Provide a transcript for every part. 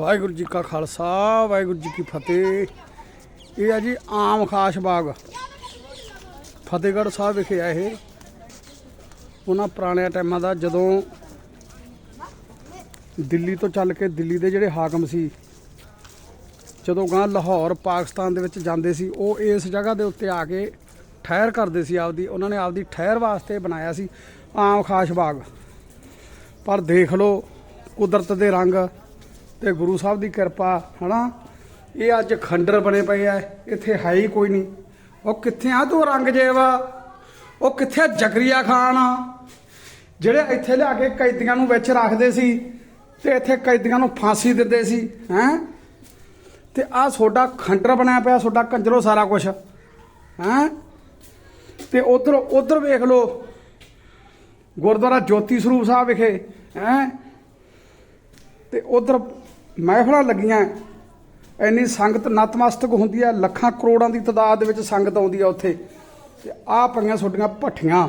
ਵਾਹਿਗੁਰੂ ਜੀ ਕਾ ਖਾਲਸਾ, ਵਾਹਿਗੁਰੂ ਜੀ ਕੀ ਫਤਿਹ। ਇਹ ਆ ਜੀ ਆਮ ਖਾਸ ਬਾਗ। ਫਤਿਹਗੜ੍ਹ ਸਾਹਿਬ ਵਿਖੇ ਆ ਇਹ। ਉਹਨਾਂ ਪੁਰਾਣਿਆਂ ਟਾਈਮਾਂ ਦਾ ਜਦੋਂ ਦਿੱਲੀ ਤੋਂ ਚੱਲ ਕੇ ਦਿੱਲੀ ਦੇ ਜਿਹੜੇ ਹਾਕਮ ਸੀ, ਜਦੋਂ ਗਾਂ ਲਾਹੌਰ, ਪਾਕਿਸਤਾਨ ਦੇ ਵਿੱਚ ਜਾਂਦੇ ਸੀ, ਉਹ ਇਸ ਜਗ੍ਹਾ ਦੇ ਉੱਤੇ ਆ ਕੇ ਠਹਿਰ ਕਰਦੇ ਸੀ ਆਪਦੀ, ਉਹਨਾਂ ਨੇ ਆਪਦੀ ਠਹਿਰ ਵਾਸਤੇ ਬਣਾਇਆ ਸੀ ਆਮ ਖਾਸ ਬਾਗ। ਪਰ ਦੇਖ ਲਓ, ਕੁਦਰਤ ਦੇ ਰੰਗ ਤੇ ਗੁਰੂ ਸਾਹਿਬ ਦੀ ਕਿਰਪਾ, ਹਨਾ? ਇਹ ਅੱਜ ਖੰਡਰ ਬਣੇ ਪਏ ਆ, ਇੱਥੇ ਹੈ ਹੀ ਕੋਈ ਨਹੀਂ। ਉਹ ਕਿੱਥੇ ਆ ਤੂੰ ਰੰਗਜੇਵਾ? ਉਹ ਕਿੱਥੇ ਆ ਜ਼ਕਰੀਆ ਖਾਨ? ਜਿਹੜੇ ਇੱਥੇ ਲਿਆ ਕੇ ਕੈਦੀਆਂ ਨੂੰ ਵਿੱਚ ਰੱਖਦੇ ਸੀ ਤੇ ਇੱਥੇ ਕੈਦੀਆਂ ਨੂੰ ਫਾਂਸੀ ਦਿੰਦੇ ਸੀ, ਹੈ? ਤੇ ਆ ਤੁਹਾਡਾ ਖੰਡਰ ਬਣਿਆ ਪਿਆ ਤੁਹਾਡਾ ਕੰਜਰੋ ਸਾਰਾ ਕੁਝ ਹੈ? ਤੇ ਉਧਰ ਉਧਰ ਵੇਖ ਲਓ, ਗੁਰਦੁਆਰਾ ਜੋਤੀ ਸਰੂਪ ਸਾਹਿਬ ਵਿਖੇ, ਹੈ? ਤੇ ਉਧਰ ਮਹਿਫਲਾਂ ਲੱਗੀਆਂ। ਇੰਨੀ ਸੰਗਤ ਨਤਮਸਤਕ ਹੁੰਦੀ ਹੈ ਲੱਖਾਂ ਕਰੋੜਾਂ ਦੀ ਤਾਦਾਦ ਦੇ ਵਿੱਚ ਸੰਗਤ ਆਉਂਦੀ ਹੈ ਉੱਥੇ। ਤੇ ਆ ਪਈਆਂ ਛੋਟੀਆਂ ਭੱਠੀਆਂ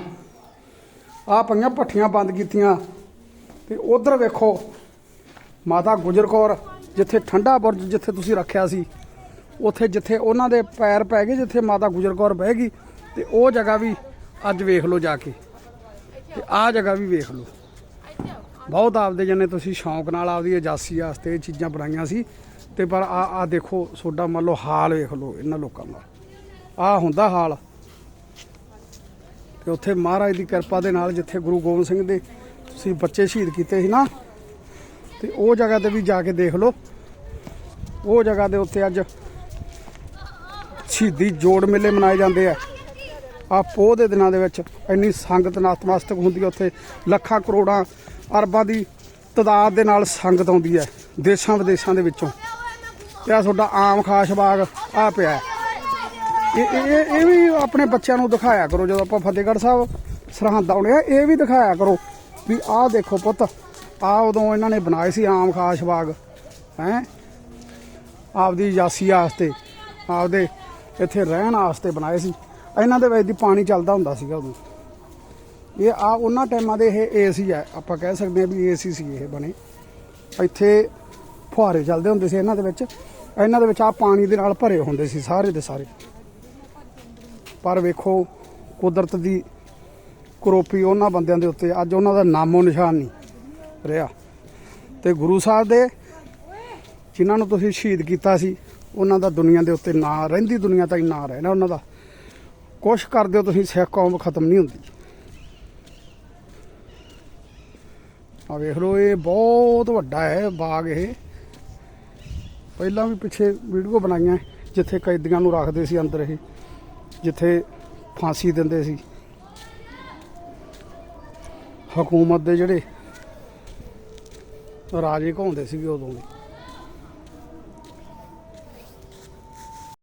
ਆ ਪਈਆਂ ਭੱਠੀਆਂ ਬੰਦ ਕੀਤੀਆਂ। ਤੇ ਉਧਰ ਵੇਖੋ, ਮਾਤਾ ਗੁਜਰ ਕੌਰ, ਜਿੱਥੇ ਠੰਡਾ ਬੁਰਜ ਜਿੱਥੇ ਤੁਸੀਂ ਰੱਖਿਆ ਸੀ, ਉੱਥੇ ਜਿੱਥੇ ਉਹਨਾਂ ਦੇ ਪੈਰ ਪੈ ਗਏ, ਜਿੱਥੇ ਮਾਤਾ ਗੁਜਰ ਕੌਰ ਬਹਿ ਗਈ, ਤੇ ਉਹ ਜਗ੍ਹਾ ਵੀ ਅੱਜ ਵੇਖ ਲਓ ਜਾ ਕੇ। ਤੇ ਆਹ ਜਗ੍ਹਾ ਵੀ ਵੇਖ ਲਓ। ਬਹੁਤ ਆਪਦੇ ਜਨੇ ਤੁਸੀਂ ਸ਼ੌਂਕ ਨਾਲ ਆਪਦੀ ਅਜਾਸੀ ਵਾਸਤੇ ਇਹ ਚੀਜ਼ਾਂ ਬਣਾਈਆਂ ਸੀ। ਤੇ ਪਰ ਆ ਆ ਦੇਖੋ ਤੁਹਾਡਾ ਮੰਨ ਲਓ ਹਾਲ ਵੇਖ ਲਓ ਇਹਨਾਂ ਲੋਕਾਂ ਦਾ। ਆ ਹੁੰਦਾ ਹਾਲ। ਤੇ ਉੱਥੇ ਮਹਾਰਾਜ ਦੀ ਕਿਰਪਾ ਦੇ ਨਾਲ ਜਿੱਥੇ ਗੁਰੂ ਗੋਬਿੰਦ ਸਿੰਘ ਦੇ ਤੁਸੀਂ ਬੱਚੇ ਸ਼ਹੀਦ ਕੀਤੇ ਸੀ ਨਾ, ਤੇ ਉਹ ਜਗ੍ਹਾ ਤੇ ਵੀ ਜਾ ਕੇ ਦੇਖ ਲਓ। ਉਹ ਜਗ੍ਹਾ ਦੇ ਉੱਤੇ ਅੱਜ ਸ਼ਹੀਦੀ ਜੋੜ ਮੇਲੇ ਮਨਾਏ ਜਾਂਦੇ ਆ। ਆ ਪੋਹ ਦੇ ਦਿਨਾਂ ਦੇ ਵਿੱਚ ਇੰਨੀ ਸੰਗਤ ਨਤਮਸਤਕ ਹੁੰਦੀ ਹੈ ਉੱਥੇ। ਲੱਖਾਂ ਕਰੋੜਾਂ ਅਰਬਾਂ ਦੀ ਤਦਾਦ ਦੇ ਨਾਲ ਸੰਗਤ ਆਉਂਦੀ ਹੈ, ਦੇਸ਼ਾਂ ਵਿਦੇਸ਼ਾਂ ਦੇ ਵਿੱਚੋਂ। ਤੇ ਆ ਤੁਹਾਡਾ ਆਮ ਖਾਸ ਬਾਗ, ਆ ਪਿਆ ਇਹ ਇਹ, ਇਹ- ਵੀ ਆਪਣੇ ਬੱਚਿਆਂ ਨੂੰ ਦਿਖਾਇਆ ਕਰੋ, ਜਦੋਂ ਆਪਾਂ ਫਤਿਹਗੜ੍ਹ ਸਾਹਿਬ ਸਰਹੰਦ ਆਉਣੇ ਆ, ਇਹ ਵੀ ਦਿਖਾਇਆ ਕਰੋ ਵੀ ਆਹ ਦੇਖੋ ਪੁੱਤ ਆ ਉਦੋਂ ਇਹਨਾਂ ਨੇ ਬਣਾਏ ਸੀ ਆਮ ਖਾਸ ਬਾਗ, ਹੈ? ਆਪਦੀ ਯਾਸੀ ਵਾਸਤੇ, ਆਪਦੇ ਇੱਥੇ ਰਹਿਣ ਵਾਸਤੇ ਬਣਾਏ ਸੀ। ਇਹਨਾਂ ਦੇ ਵਿੱਚ ਦੀ ਪਾਣੀ ਚੱਲਦਾ ਹੁੰਦਾ ਸੀਗਾ ਉਦੋਂ। ਇਹ ਆ ਉਹਨਾਂ ਟਾਈਮਾਂ ਦੇ ਇਹ ਏਸੀ ਆ, ਆਪਾਂ ਕਹਿ ਸਕਦੇ ਆ ਵੀ ਏਸੀ ਸੀ ਇਹ ਬਣੇ। ਇੱਥੇ ਫੁਹਾਰੇ ਚੱਲਦੇ ਹੁੰਦੇ ਸੀ ਇਹਨਾਂ ਦੇ ਵਿੱਚ। ਇਹਨਾਂ ਦੇ ਵਿੱਚ ਆ ਪਾਣੀ ਦੇ ਨਾਲ ਭਰੇ ਹੁੰਦੇ ਸੀ ਸਾਰੇ ਦੇ ਸਾਰੇ। ਪਰ ਵੇਖੋ, ਕੁਦਰਤ ਦੀ ਕਰੋਪੀ ਉਹਨਾਂ ਬੰਦਿਆਂ ਦੇ ਉੱਤੇ, ਅੱਜ ਉਹਨਾਂ ਦਾ ਨਾਮੋ ਨਿਸ਼ਾਨ ਨਹੀਂ ਰਿਹਾ। ਤੇ ਗੁਰੂ ਸਾਹਿਬ ਦੇ, ਜਿਨ੍ਹਾਂ ਨੂੰ ਤੁਸੀਂ ਸ਼ਹੀਦ ਕੀਤਾ ਸੀ, ਉਹਨਾਂ ਦਾ ਦੁਨੀਆ ਦੇ ਉੱਤੇ ਨਾਂ, ਰਹਿੰਦੀ ਦੁਨੀਆ ਤਾਈਂ ਨਾਂ ਰਹਿਣਾ ਉਹਨਾਂ ਦਾ। ਕੁਛ ਕਰਦੇ ਹੋ ਤੁਸੀਂ, ਸਿੱਖ ਕੌਮ ਖਤਮ ਨਹੀਂ ਹੁੰਦੀ। ਆ ਵੇਖ ਲਓ, ਇਹ ਬਹੁਤ ਵੱਡਾ ਹੈ ਬਾਗ ਇਹ। ਪਹਿਲਾਂ ਵੀ ਪਿੱਛੇ ਵੀਡੀਓ ਬਣਾਈਆਂ, ਜਿੱਥੇ ਕੈਦੀਆਂ ਨੂੰ ਰੱਖਦੇ ਸੀ ਅੰਦਰ ਇਹ, ਜਿੱਥੇ ਫਾਂਸੀ ਦਿੰਦੇ ਸੀ। ਹਕੂਮਤ ਦੇ ਜਿਹੜੇ ਰਾਜੇ ਘਾਉਂਦੇ ਸੀਗੇ ਉਦੋਂ ਦੇ।